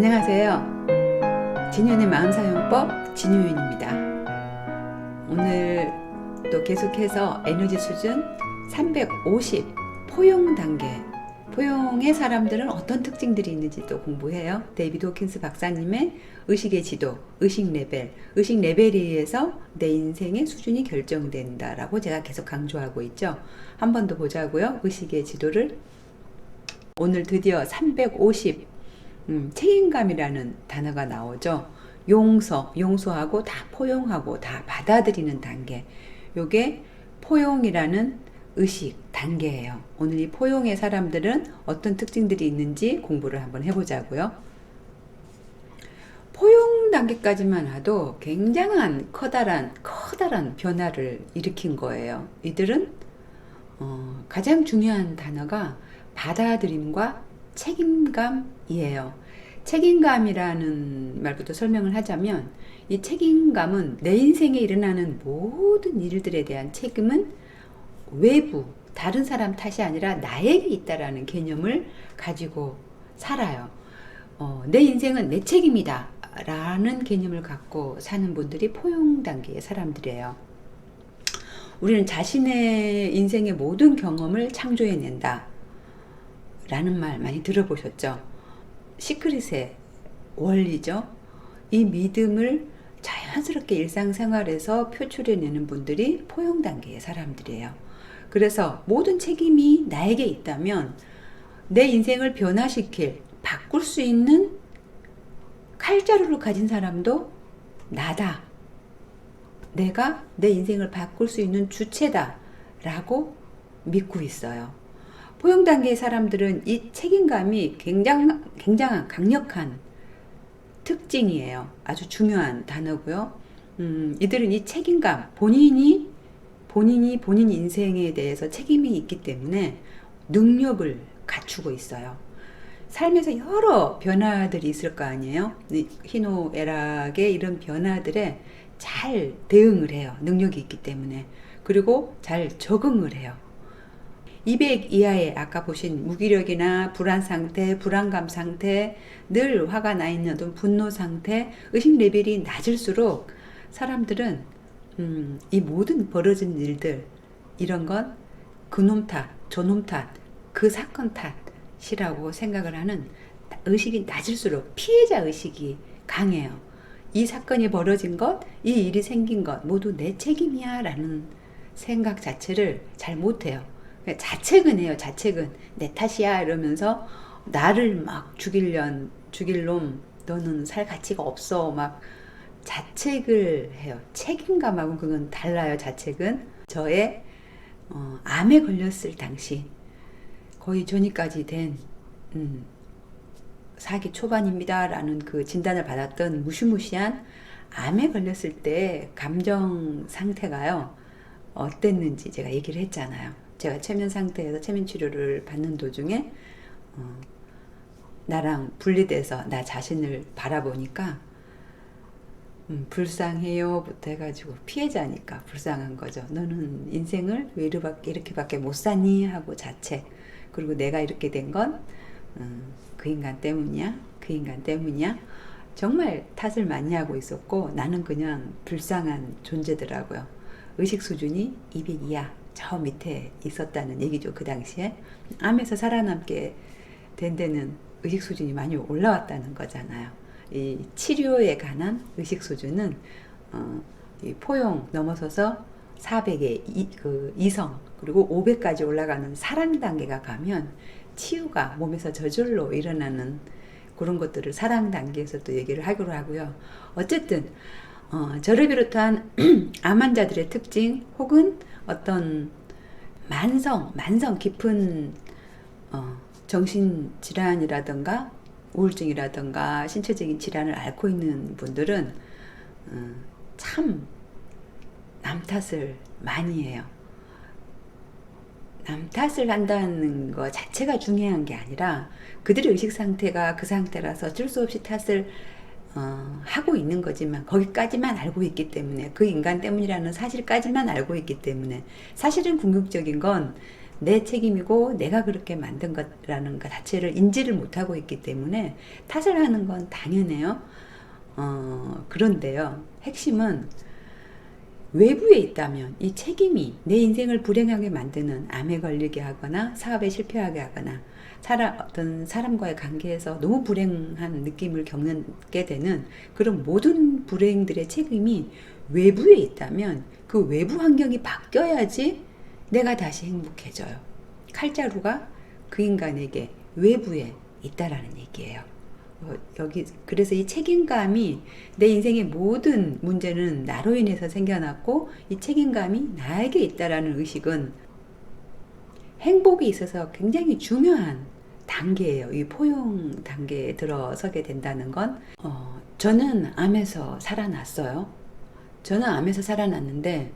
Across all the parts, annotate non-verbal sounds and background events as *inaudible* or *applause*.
안녕하세요. 진윤의 마음사용법 진유윤입니다. 오늘 또 계속해서 에너지 수준 350 포용 단계. 포용의 사람들은 어떤 특징들이 있는지 또 공부해요. 데이비드 호킨스 박사님의 의식의 지도, 의식 레벨, 의식 레벨에 의해서 내 인생의 수준이 결정된다라고 제가 계속 강조하고 있죠. 한 번 더 보자고요. 의식의 지도를 오늘 드디어 350 음, 책임감이라는 단어가 나오죠. 용서, 용서하고 다 포용하고 다 받아들이는 단계. 요게 포용이라는 의식 단계예요. 오늘 이 포용의 사람들은 어떤 특징들이 있는지 공부를 한번 해보자고요. 포용 단계까지만 와도 굉장한 커다란 커다란 변화를 일으킨 거예요. 이들은 어, 가장 중요한 단어가 받아들임과 책임감이에요. 책임감이라는 말부터 설명을 하자면 이 책임감은 내 인생에 일어나는 모든 일들에 대한 책임은 외부 다른 사람 탓이 아니라 나에게 있다라는 개념을 가지고 살아요. 어, 내 인생은 내 책임이다. 라는 개념을 갖고 사는 분들이 포용 단계의 사람들이에요. 우리는 자신의 인생의 모든 경험을 창조해낸다. 라는 말 많이 들어보셨죠? 시크릿의 원리죠. 이 믿음을 자연스럽게 일상생활에서 표출해내는 분들이 포용 단계의 사람들이에요. 그래서 모든 책임이 나에게 있다면 내 인생을 변화시킬, 바꿀 수 있는 칼자루를 가진 사람도 나다. 내가 내 인생을 바꿀 수 있는 주체다. 라고 믿고 있어요. 포용 단계의 사람들은 이 책임감이 굉장, 굉장한 강력한 특징이에요. 아주 중요한 단어고요. 음, 이들은 이 책임감, 본인이 본인이 본인 인생에 대해서 책임이 있기 때문에 능력을 갖추고 있어요. 삶에서 여러 변화들이 있을 거 아니에요? 희노애락의 이런 변화들에 잘 대응을 해요. 능력이 있기 때문에. 그리고 잘 적응을 해요. 200 이하의 아까 보신 무기력이나 불안 상태, 불안감 상태, 늘 화가 나 있는 어떤 분노 상태, 의식 레벨이 낮을수록 사람들은 음, 이 모든 벌어진 일들 이런 건 그놈 탓, 저놈 탓, 그 사건 탓이라고 생각을 하는 의식이 낮을수록 피해자 의식이 강해요. 이 사건이 벌어진 것, 이 일이 생긴 것 모두 내 책임이야 라는 생각 자체를 잘 못해요. 자책은 해요. 자책은 내 탓이야 이러면서 나를 막 죽일련 죽일 놈 너는 살 가치가 없어 막 자책을 해요. 책임감하고 그건 달라요. 자책은 저의 어, 암에 걸렸을 당시 거의 전이까지 된 음, 사기 초반입니다라는 그 진단을 받았던 무시무시한 암에 걸렸을 때 감정 상태가요 어땠는지 제가 얘기를 했잖아요. 제가 최면 상태에서 최면 치료를 받는 도중에 어, 나랑 분리돼서 나 자신을 바라보니까 음, 불쌍해요부터 해가지고 피해자니까 불쌍한 거죠. 너는 인생을 왜 이렇게밖에 못 사니 하고 자책. 그리고 내가 이렇게 된 건그 음, 그 인간 때문이야, 그 인간 때문이야. 정말 탓을 많이 하고 있었고 나는 그냥 불쌍한 존재더라고요. 의식 수준이 200 이하 저 밑에 있었다는 얘기죠. 그 당시에 암에서 살아남게 된 데는 의식 수준이 많이 올라왔다는 거잖아요. 이 치료에 관한 의식 수준은 어, 이 포용 넘어서서 400의 이, 그 이성 그리고 500까지 올라가는 사랑 단계가 가면 치유가 몸에서 저절로 일어나는 그런 것들을 사랑 단계에서 또 얘기를 하기로 하고요. 어쨌든 어, 저를 비롯한 *clears throat* 암 환자들의 특징 혹은 어떤 만성, 만성 깊은 어, 정신 질환이라든가 우울증이라든가 신체적인 질환을 앓고 있는 분들은 어, 참남 탓을 많이 해요. 남 탓을 한다는 것 자체가 중요한 게 아니라 그들의 의식 상태가 그 상태라서 어쩔 수 없이 탓을 어, 하고 있는 거지만 거기까지만 알고 있기 때문에 그 인간 때문이라는 사실까지만 알고 있기 때문에 사실은 궁극적인 건 내 책임이고 내가 그렇게 만든 것라는 것 자체를 인지를 못하고 있기 때문에 탓을 하는 건 당연해요. 어, 그런데요. 핵심은 외부에 있다면 이 책임이 내 인생을 불행하게 만드는 암에 걸리게 하거나 사업에 실패하게 하거나 사람, 어떤 사람과의 관계에서 너무 불행한 느낌을 겪게 되는 그런 모든 불행들의 책임이 외부에 있다면 그 외부 환경이 바뀌어야지 내가 다시 행복해져요. 칼자루가 그 인간에게 외부에 있다라는 얘기예요. 어, 여기 그래서 이 책임감이 내 인생의 모든 문제는 나로 인해서 생겨났고 이 책임감이 나에게 있다라는 의식은 행복에 있어서 굉장히 중요한 단계예요. 이 포용 단계에 들어서게 된다는 건 어, 저는 암에서 살아났어요. 저는 암에서 살아났는데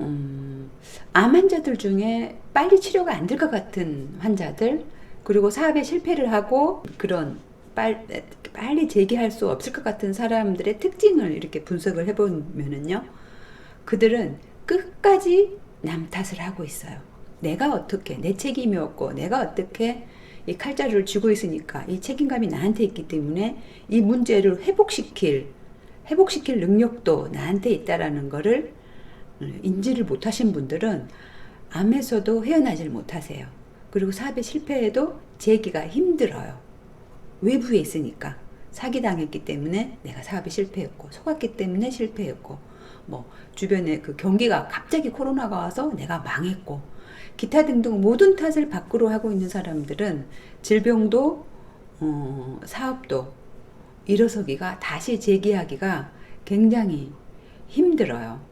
음, 암 환자들 중에 빨리 치료가 안 될 것 같은 환자들 그리고 사업에 실패를 하고 그런 빨, 빨리 재기할 수 없을 것 같은 사람들의 특징을 이렇게 분석을 해보면은요 그들은 끝까지 남 탓을 하고 있어요 내가 어떻게 내 책임이었고 내가 어떻게 이 칼자루를 쥐고 있으니까 이 책임감이 나한테 있기 때문에 이 문제를 회복시킬 회복시킬 능력도 나한테 있다라는 거를 인지를 못하신 분들은 암에서도 헤어나질 못하세요. 그리고 사업에 실패해도 재기가 힘들어요. 외부에 있으니까 사기당했기 때문에 내가 사업에 실패했고 속았기 때문에 실패했고 뭐 주변에 그 경기가 갑자기 코로나가 와서 내가 망했고 기타 등등 모든 탓을 밖으로 하고 있는 사람들은 질병도 어, 사업도 일어서기가 다시 재기하기가 굉장히 힘들어요.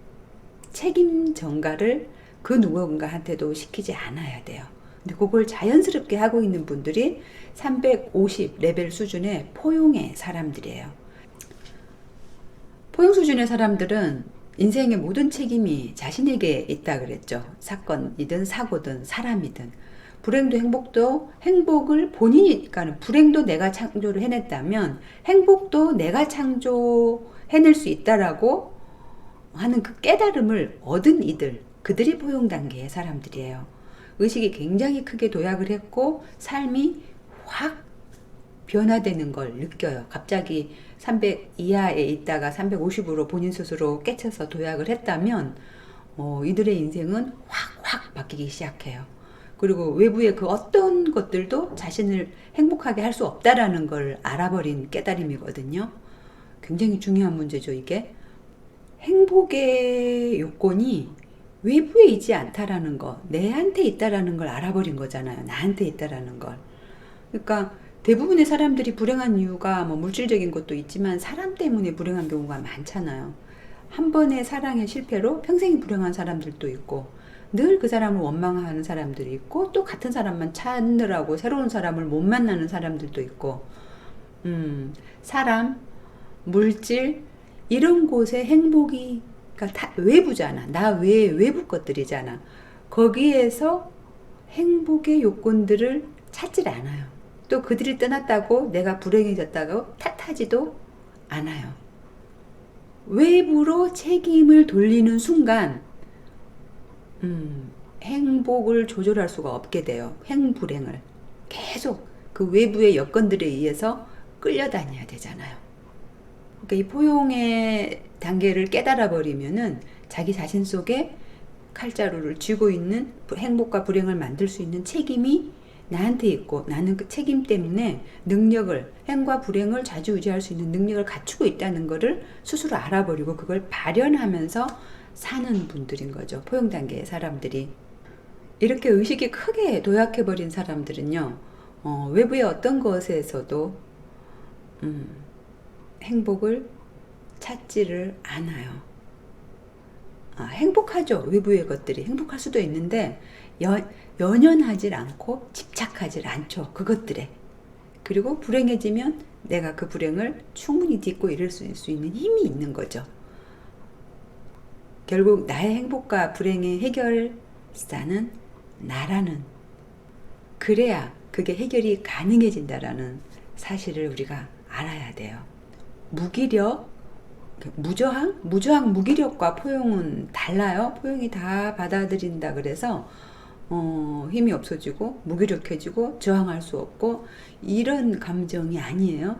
책임 전가를 그 누군가한테도 시키지 않아야 돼요. 근데 그걸 자연스럽게 하고 있는 분들이 350 레벨 수준의 포용의 사람들이에요. 포용 수준의 사람들은 인생의 모든 책임이 자신에게 있다 그랬죠. 사건이든 사고든 사람이든 불행도 행복도 행복을 본인이 그러니까 불행도 내가 창조를 해냈다면 행복도 내가 창조해낼 수 있다라고 하는 그 깨달음을 얻은 이들 그들이 포용 단계의 사람들이에요. 의식이 굉장히 크게 도약을 했고 삶이 확 변화되는 걸 느껴요. 갑자기 300 이하에 있다가 350으로 본인 스스로 깨쳐서 도약을 했다면 어, 이들의 인생은 확 확 바뀌기 시작해요. 그리고 외부의 그 어떤 것들도 자신을 행복하게 할 수 없다라는 걸 알아버린 깨달음이거든요. 굉장히 중요한 문제죠, 이게. 행복의 요건이 외부에 있지 않다라는 거, 내한테 있다라는 걸 알아버린 거잖아요. 나한테 있다라는 걸. 그러니까 대부분의 사람들이 불행한 이유가 뭐 물질적인 것도 있지만 사람 때문에 불행한 경우가 많잖아요. 한 번의 사랑의 실패로 평생이 불행한 사람들도 있고 늘 그 사람을 원망하는 사람들이 있고 또 같은 사람만 찾느라고 새로운 사람을 못 만나는 사람들도 있고 음, 사람, 물질 이런 곳에 행복이 그러니까 다 외부잖아. 나 외에 외부 것들이잖아. 거기에서 행복의 요건들을 찾질 않아요. 또 그들이 떠났다고 내가 불행해졌다고 탓하지도 않아요. 외부로 책임을 돌리는 순간, 음, 행복을 조절할 수가 없게 돼요. 행불행을. 계속 그 외부의 여건들에 의해서 끌려다녀야 되잖아요. 그러니까 이 포용의 단계를 깨달아 버리면은 자기 자신 속에 칼자루를 쥐고 있는 행복과 불행을 만들 수 있는 책임이 나한테 있고 나는 그 책임 때문에 능력을 행과 불행을 좌지우지할 수 있는 능력을 갖추고 있다는 것을 스스로 알아버리고 그걸 발현하면서 사는 분들인 거죠. 포용 단계의 사람들이 이렇게 의식이 크게 도약해 버린 사람들은요. 어, 외부의 어떤 것에서도 음, 행복을 찾지를 않아요. 아, 행복하죠. 외부의 것들이 행복할 수도 있는데 연, 연연하지 않고 집착하지 않죠. 그것들에. 그리고 불행해지면 내가 그 불행을 충분히 딛고 이룰 수 있는 힘이 있는 거죠. 결국 나의 행복과 불행의 해결사는 나라는 그래야 그게 해결이 가능해진다라는 사실을 우리가 알아야 돼요. 무기력, 무저항? 무저항 무기력과 포용은 달라요. 포용이 다 받아들인다 그래서 어, 힘이 없어지고 무기력해지고 저항할 수 없고 이런 감정이 아니에요.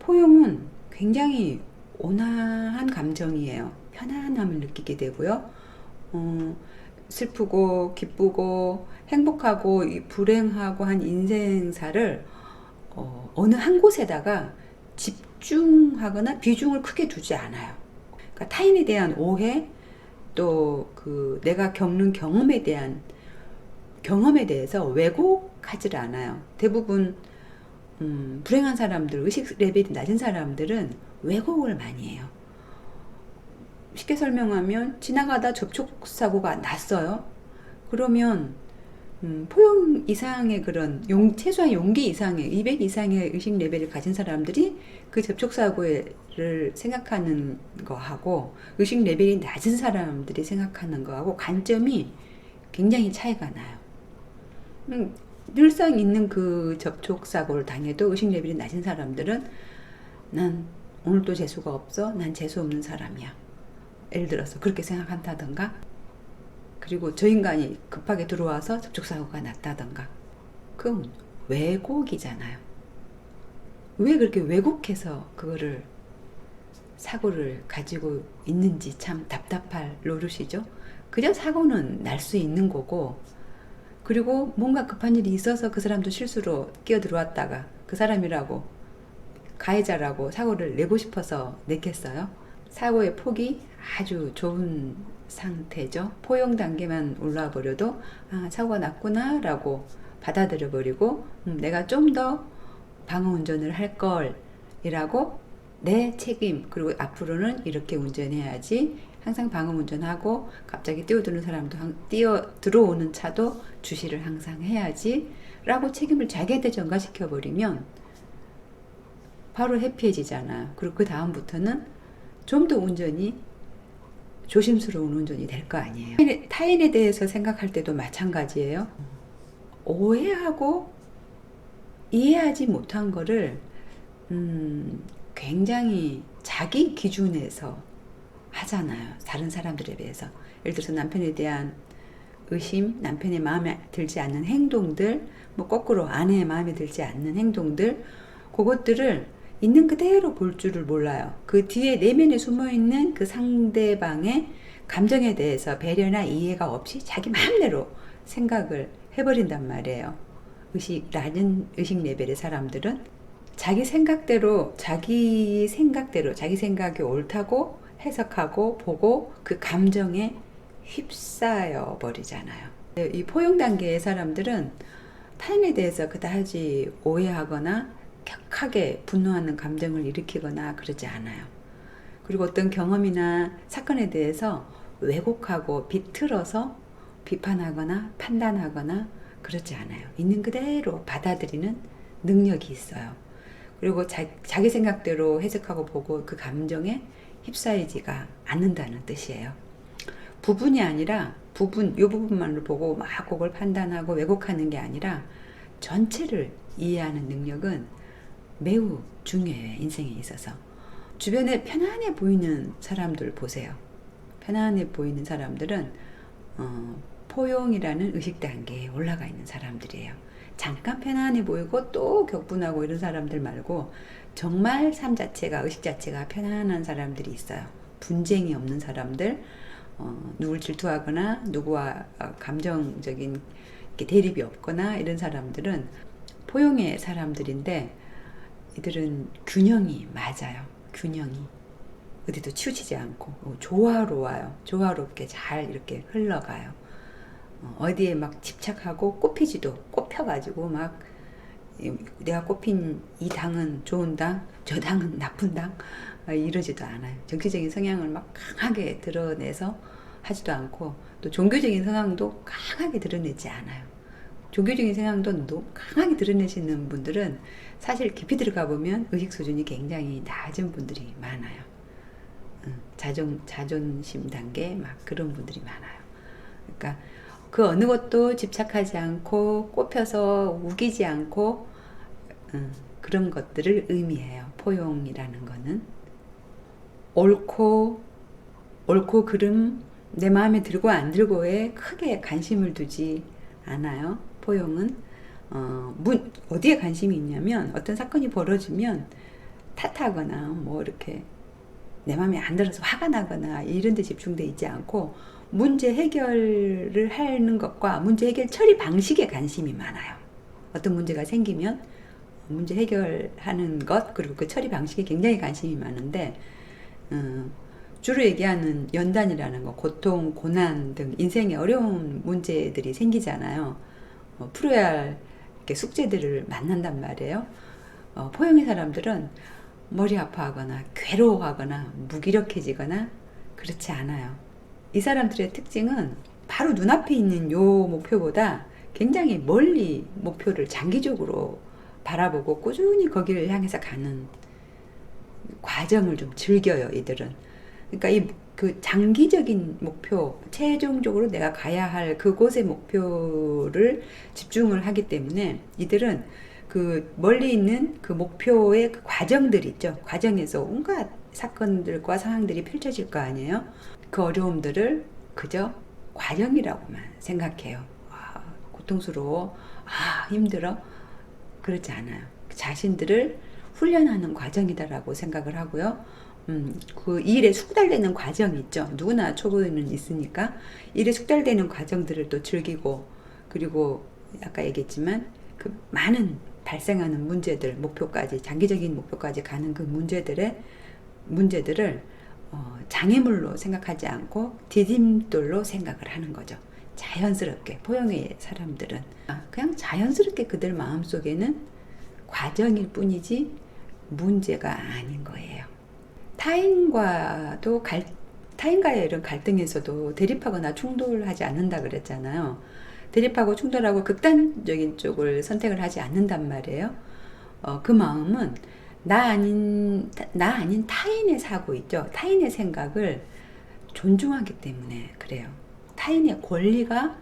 포용은 굉장히 온화한 감정이에요. 편안함을 느끼게 되고요. 어, 슬프고 기쁘고 행복하고 이 불행하고 한 인생사를 어, 어느 한 곳에다가 집중하거나 비중을 크게 두지 않아요. 그러니까 타인에 대한 오해 또 그 내가 겪는 경험에 대한 경험에 대해서 왜곡하지 않아요. 대부분 음, 불행한 사람들, 의식 레벨이 낮은 사람들은 왜곡을 많이 해요. 쉽게 설명하면 지나가다 접촉 사고가 났어요. 그러면 음, 포용 이상의 그런 용, 최소한 용기 이상의 200 이상의 의식 레벨을 가진 사람들이 그 접촉 사고를 생각하는 거하고 의식 레벨이 낮은 사람들이 생각하는 거하고 관점이 굉장히 차이가 나요. 음, 늘상 있는 그 접촉 사고를 당해도 의식 레벨이 낮은 사람들은 난 오늘도 재수가 없어. 난 재수 없는 사람이야. 예를 들어서 그렇게 생각한다던가 그리고 저 인간이 급하게 들어와서 접촉 사고가 났다던가 그건 왜곡이잖아요. 왜 그렇게 왜곡해서 그거를 사고를 가지고 있는지 참 답답할 노릇이죠. 그저 사고는 날 수 있는 거고 그리고 뭔가 급한 일이 있어서 그 사람도 실수로 끼어 들어왔다가 그 사람이라고 가해자라고 사고를 내고 싶어서 냈겠어요. 사고의 폭이 아주 좁은 상태죠. 포용 단계만 올라와 버려도 아, 사고가 났구나라고 받아들여 버리고 음, 내가 좀 더 방어 운전을 할 걸이라고 내 책임 그리고 앞으로는 이렇게 운전해야지 항상 방어 운전하고 갑자기 뛰어드는 사람도 뛰어 들어오는 차도 주시를 항상 해야지 라고 책임을 자기한테 전가시켜 버리면 바로 해피해지잖아요. 그리고 그 다음부터는 좀 더 운전이 조심스러운 운전이 될 거 아니에요. 타인에 대해서 생각할 때도 마찬가지예요. 오해하고 이해하지 못한 거를 음, 굉장히 자기 기준에서 하잖아요. 다른 사람들에 비해서. 예를 들어서 남편에 대한 의심, 남편의 마음에 들지 않는 행동들, 뭐 거꾸로 아내의 마음에 들지 않는 행동들, 그것들을 있는 그대로 볼 줄을 몰라요. 그 뒤에 내면에 숨어 있는 그 상대방의 감정에 대해서 배려나 이해가 없이 자기 마음대로 생각을 해버린단 말이에요. 의식, 낮은 의식 레벨의 사람들은 자기 생각대로, 자기 생각대로, 자기 생각이 옳다고 해석하고 보고 그 감정에 휩싸여 버리잖아요. 이 포용 단계의 사람들은 타인에 대해서 그다지 오해하거나 격하게 분노하는 감정을 일으키거나 그러지 않아요. 그리고 어떤 경험이나 사건에 대해서 왜곡하고 비틀어서 비판하거나 판단하거나 그렇지 않아요. 있는 그대로 받아들이는 능력이 있어요. 그리고 자, 자기 생각대로 해석하고 보고 그 감정에 휩싸이지가 않는다는 뜻이에요. 부분이 아니라 부분, 요 부분만을 보고 막 그걸 판단하고 왜곡하는 게 아니라 전체를 이해하는 능력은 매우 중요해요. 인생에 있어서. 주변에 편안해 보이는 사람들 보세요. 편안해 보이는 사람들은 어, 포용이라는 의식 단계에 올라가 있는 사람들이에요. 잠깐 편안해 보이고 또 격분하고 이런 사람들 말고 정말 삶 자체가 의식 자체가 편안한 사람들이 있어요. 분쟁이 없는 사람들, 어, 누굴 질투하거나 누구와 어, 감정적인 대립이 없거나 이런 사람들은 포용의 사람들인데 이들은 균형이 맞아요. 균형이. 어디도 치우치지 않고 어, 조화로워요. 조화롭게 잘 이렇게 흘러가요. 어, 어디에 막 집착하고 꼽히지도 꼽혀가지고 막 내가 꼽힌 이 당은 좋은 당, 저 당은 나쁜 당 아, 이러지도 않아요. 정치적인 성향을 막 강하게 드러내서 하지도 않고 또 종교적인 성향도 강하게 드러내지 않아요. 종교적인 성향도 강하게 드러내시는 분들은 사실 깊이 들어가 보면 의식 수준이 굉장히 낮은 분들이 많아요. 자존, 자존심 단계 막 그런 분들이 많아요. 그러니까 그 어느 것도 집착하지 않고 꼽혀서 우기지 않고 그런 것들을 의미해요. 포용이라는 거는 옳고 옳고 그름 내 마음에 들고 안 들고에 크게 관심을 두지 않아요. 포용은 어, 문, 어디에 관심이 있냐면 어떤 사건이 벌어지면 탓하거나 뭐 이렇게 내 마음에 안 들어서 화가 나거나 이런 데 집중돼 있지 않고 문제 해결을 하는 것과 문제 해결 처리 방식에 관심이 많아요. 어떤 문제가 생기면 문제 해결하는 것 그리고 그 처리 방식에 굉장히 관심이 많은데 어, 주로 얘기하는 연단이라는 거 고통, 고난 등 인생에 어려운 문제들이 생기잖아요. 어, 풀어야 할 숙제들을 만난단 말이에요. 어, 포용의 사람들은 머리 아파하거나 괴로워하거나 무기력해지거나 그렇지 않아요. 이 사람들의 특징은 바로 눈앞에 있는 요 목표보다 굉장히 멀리 목표를 장기적으로 바라보고 꾸준히 거기를 향해서 가는 과정을 좀 즐겨요, 이들은. 그러니까 이 그 장기적인 목표, 최종적으로 내가 가야 할 그곳의 목표를 집중을 하기 때문에 이들은 그 멀리 있는 그 목표의 그 과정들 있죠. 과정에서 온갖 사건들과 상황들이 펼쳐질 거 아니에요. 그 어려움들을 그저 과정이라고만 생각해요. 아, 고통스러워. 아, 힘들어. 그렇지 않아요. 자신들을 훈련하는 과정이다라고 생각을 하고요. 음, 그 일에 숙달되는 과정 있죠. 누구나 초보는 있으니까 일에 숙달되는 과정들을 또 즐기고 그리고 아까 얘기했지만 그 많은 발생하는 문제들 목표까지 장기적인 목표까지 가는 그 문제들의 문제들을 어, 장애물로 생각하지 않고 디딤돌로 생각을 하는 거죠. 자연스럽게 포용의 사람들은 아, 그냥 자연스럽게 그들 마음속에는 과정일 뿐이지 문제가 아닌 거예요. 타인과도 갈, 타인과의 이런 갈등에서도 대립하거나 충돌하지 않는다 그랬잖아요. 대립하고 충돌하고 극단적인 쪽을 선택을 하지 않는단 말이에요. 어, 그 마음은 나 아닌 나 아닌 타인의 사고 있죠. 타인의 생각을 존중하기 때문에 그래요. 타인의 권리가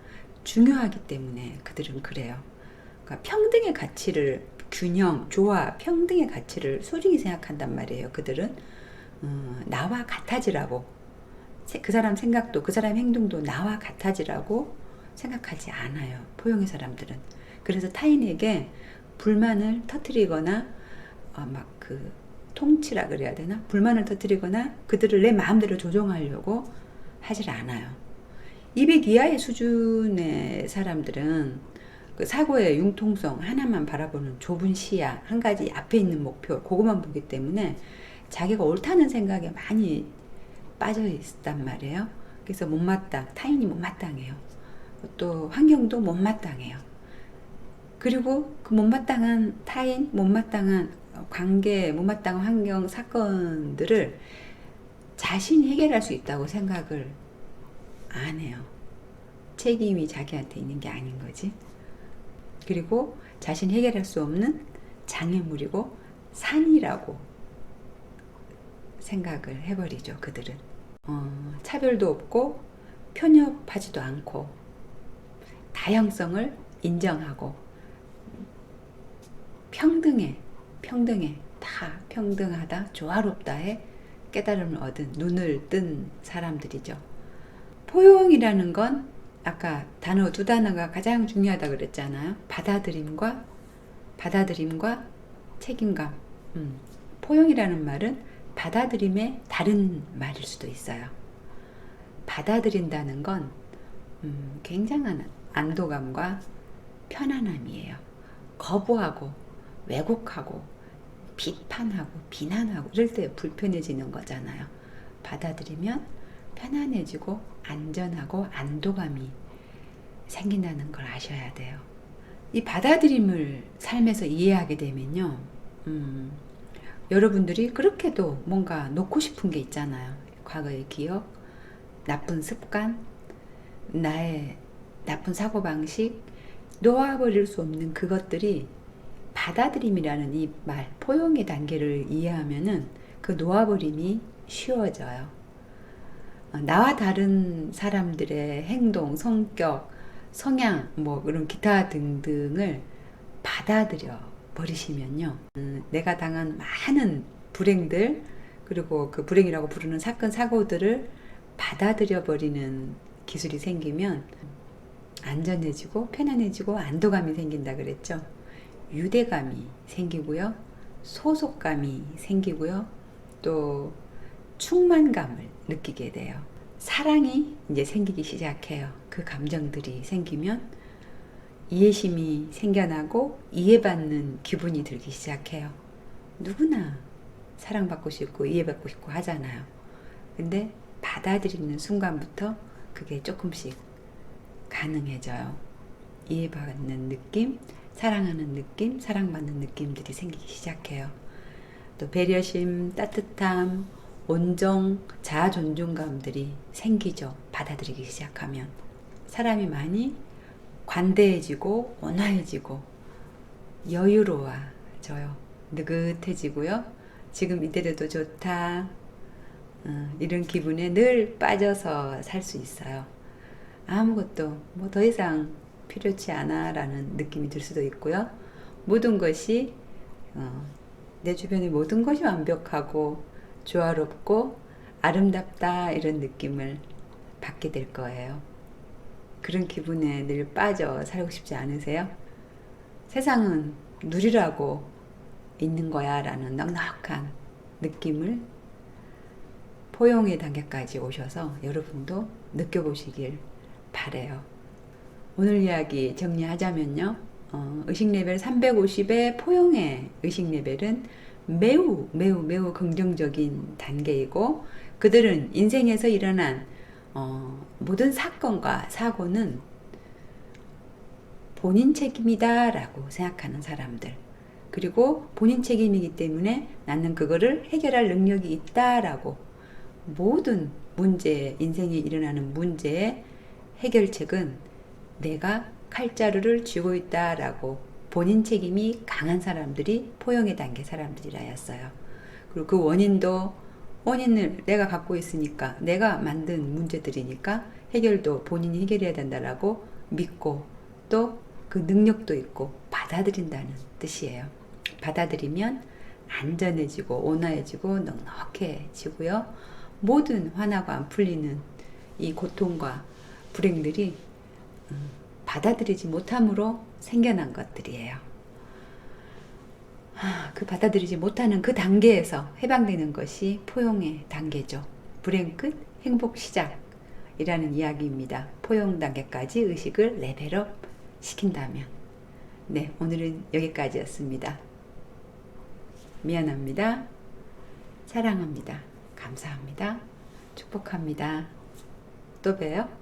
중요하기 때문에 그들은 그래요. 그러니까 평등의 가치를 균형, 조화, 평등의 가치를 소중히 생각한단 말이에요. 그들은 어, 나와 같아지라고 그 사람 생각도 그 사람 행동도 나와 같아지라고 생각하지 않아요. 포용의 사람들은. 그래서 타인에게 불만을 터뜨리거나 어, 막그 통치라 그래야 되나? 불만을 터뜨리거나 그들을 내 마음대로 조종하려고 하질 않아요. 200 이하의 수준의 사람들은 그 사고의 융통성 하나만 바라보는 좁은 시야, 한 가지 앞에 있는 목표, 그것만 보기 때문에 자기가 옳다는 생각에 많이 빠져 있단 말이에요. 그래서 못마땅, 타인이 못마땅해요. 또 환경도 못마땅해요. 그리고 그 못마땅한 타인, 못마땅한 관계, 못마땅한 환경, 사건들을 자신이 해결할 수 있다고 생각을 안 해요. 책임이 자기한테 있는 게 아닌 거지. 그리고 자신이 해결할 수 없는 장애물이고 산이라고 생각을 해버리죠, 그들은. 어, 차별도 없고 편협하지도 않고 다양성을 인정하고 평등해, 평등해, 다 평등하다, 조화롭다에 깨달음을 얻은 눈을 뜬 사람들이죠. 포용이라는 건 아까 단어 두 단어가 가장 중요하다 그랬잖아요. 받아들임과 받아들임과 책임감. 음, 포용이라는 말은 받아들임의 다른 말일 수도 있어요. 받아들인다는 건 음, 굉장한 안도감과 편안함이에요. 거부하고 왜곡하고 비판하고 비난하고 이럴 때 불편해지는 거잖아요. 받아들이면 편안해지고 안전하고 안도감이 생긴다는 걸 아셔야 돼요. 이 받아들임을 삶에서 이해하게 되면요. 음, 여러분들이 그렇게도 뭔가 놓고 싶은 게 있잖아요. 과거의 기억, 나쁜 습관, 나의 나쁜 사고방식, 놓아버릴 수 없는 그것들이 받아들임이라는 이 말, 포용의 단계를 이해하면은 그 놓아버림이 쉬워져요. 어, 나와 다른 사람들의 행동, 성격, 성향, 뭐 그런 기타 등등을 받아들여 버리시면요. 음, 내가 당한 많은 불행들 그리고 그 불행이라고 부르는 사건 사고들을 받아들여 버리는 기술이 생기면 안전해지고 편안해지고 안도감이 생긴다 그랬죠. 유대감이 생기고요. 소속감이 생기고요. 또 충만감을 느끼게 돼요. 사랑이 이제 생기기 시작해요. 그 감정들이 생기면 이해심이 생겨나고 이해받는 기분이 들기 시작해요. 누구나 사랑받고 싶고 이해받고 싶고 하잖아요. 근데 받아들이는 순간부터 그게 조금씩 가능해져요. 이해받는 느낌, 사랑하는 느낌, 사랑받는 느낌들이 생기기 시작해요. 또 배려심, 따뜻함, 온정, 자아 존중감들이 생기죠. 받아들이기 시작하면. 사람이 많이 관대해지고 온화해지고 여유로워져요. 느긋해지고요. 지금 이대로도 좋다. 어, 이런 기분에 늘 빠져서 살 수 있어요. 아무것도 뭐 더 이상 필요치 않아 라는 느낌이 들 수도 있고요. 모든 것이 어, 내 주변의 모든 것이 완벽하고 조화롭고 아름답다 이런 느낌을 받게 될 거예요. 그런 기분에 늘 빠져 살고 싶지 않으세요? 세상은 누리라고 있는 거야 라는 넉넉한 느낌을 포용의 단계까지 오셔서 여러분도 느껴보시길 바래요. 오늘 이야기 정리하자면요. 어, 의식 레벨 350의 포용의 의식 레벨은 매우 매우 매우 긍정적인 단계이고 그들은 인생에서 일어난 어, 모든 사건과 사고는 본인 책임이다 라고 생각하는 사람들. 그리고 본인 책임이기 때문에 나는 그거를 해결할 능력이 있다 라고 모든 문제, 인생에 일어나는 문제의 해결책은 내가 칼자루를 쥐고 있다 라고 본인 책임이 강한 사람들이 포용의 단계 사람들이라였어요. 그리고 그 원인도 원인을 내가 갖고 있으니까 내가 만든 문제들이니까 해결도 본인이 해결해야 된다라고 믿고 또 그 능력도 있고 받아들인다는 뜻이에요. 받아들이면 안전해지고 온화해지고 넉넉해지고요. 모든 화나고 안 풀리는 이 고통과 불행들이 음, 받아들이지 못함으로 생겨난 것들이에요. 그 받아들이지 못하는 그 단계에서 해방되는 것이 포용의 단계죠. 불행 끝, 행복 시작이라는 이야기입니다. 포용 단계까지 의식을 레벨업 시킨다면. 네, 오늘은 여기까지였습니다. 미안합니다. 사랑합니다. 감사합니다. 축복합니다. 또 봬요.